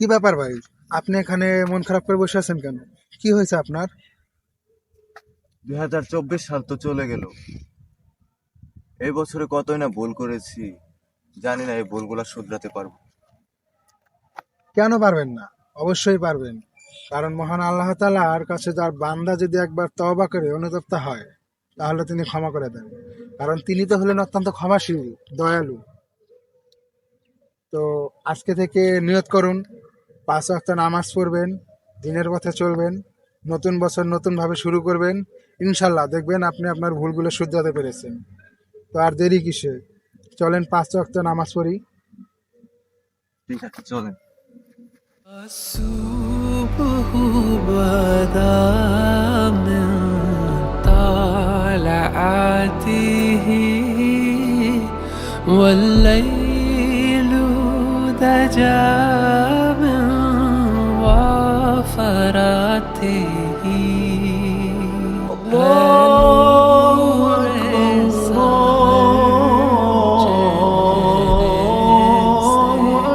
কি ব্যাপার ভাই? আপনি এখানে মন খারাপ করে বসে আছেন কেন? কি হয়েছে আপনার? দুই হাজার চব্বিশ সাল তো চলে গেল। এই বছরে কতই না ভুল করেছি জানি না এই ভুলগুলো শুধরাতে পারব। কেন পারবেন না? অবশ্যই পারবেন। কারণ মহান আল্লাহ তালার কাছে যার বান্দা যদি একবার তওবা করে অনুতপ্ত হয় তাহলে তিনি ক্ষমা করে দেন। কারণ তিনি তো হলেন অত্যন্ত ক্ষমাশীল দয়ালু। তো আজকে থেকে নিয়ত করুন পাঁচ ওয়াক্ত নামাজ পড়বেন দিনের পথে চলবেন নতুন বছর নতুনভাবে শুরু করবেন ইনশাল্লাহ দেখবেন আপনি আপনার ভুলগুলো শুধরাতে পেরেছেন তো আর দেরি কিসে চলেন পাঁচ ওয়াক্ত নামাজ পড়ি ঠিক আছে চলেন الصبح بدا من طلعته والليل دجا Allahu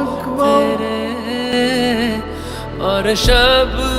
Akbar. Arşab